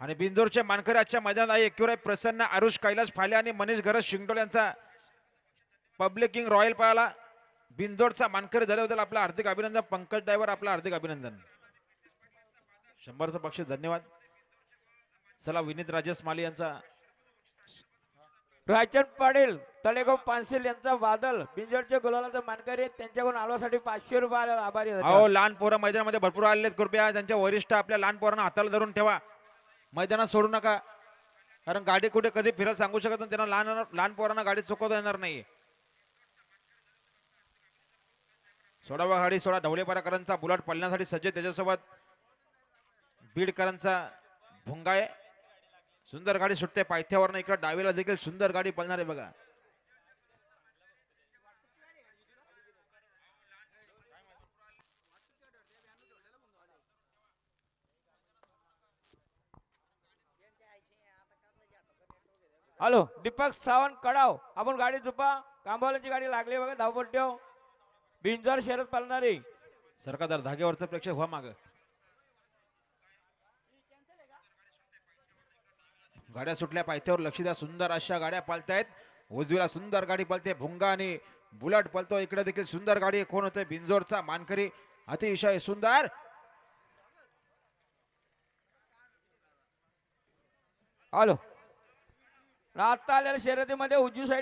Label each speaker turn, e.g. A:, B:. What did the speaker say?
A: आणि बिंदोरचे मानकरी आजच्या मैदानात आहे एकविराय प्रसन्न आरुष कैलास फाले आणि मनीष गरज शिंगडोल यांचा पब्लिक किंग रॉयल पायाला बिंदोडचा मानकरी झाल्याबद्दल आपलं हार्दिक अभिनंदन. पंकज ड्रायव्हर आपलं हार्दिक अभिनंदन. शंभरचं बक्षीस धन्यवाद. चला विनीत राजेश माली यांचा.
B: रायचंद पाटील तळेगाव पानसेल यांचा बादल बिंजोडचे गुलालाचा मानकरी. त्यांच्याकडून आलोसाठी पाचशे रुपये आभारी.
A: अहो लहान पोरं मैदानामध्ये भरपूर आलेले कृपया त्यांच्या वरिष्ठ आपल्या लहान पोरांना हाताला धरून ठेवा. मैदानात सोडू नका. कारण गाडी कुठे कधी फिरत सांगू शकत नाही त्यांना लहान लहान पोरांना गाडी चुकवता येणार नाही सोळावा गाडी सोडा. ढवळेपाराकरांचा बुलाट पळण्यासाठी सज्ज त्याच्यासोबत. बीडकरांचा भुंगा आहे सुंदर गाडी सुटते. पायथ्यावरनं इकडे डावीला देखील सुंदर गाडी पळणार आहे बघा.
B: हॅलो दीपक सावंत कडाव. आपण गाडी झुपा. कांबवल्याची गाडी लागली बघा धावपट्ट्यो बिंजर शरद पालणारी
A: सरकारदार धाग्यावरचं प्रेक्षक व्हा माग. गाड्या सुटल्या पायथ्यावर लक्ष द्या. सुंदर अशा गाड्या पालतायत. उजवीला सुंदर गाडी पळते भुंगा आणि बुलट पळतो इकडे देखील सुंदर गाडी. कोण होते बिंजोरचा मानकरी. अतिशय सुंदर.
B: हॅलो. आता आलेल्या शर्यतीमध्ये उजवी साईड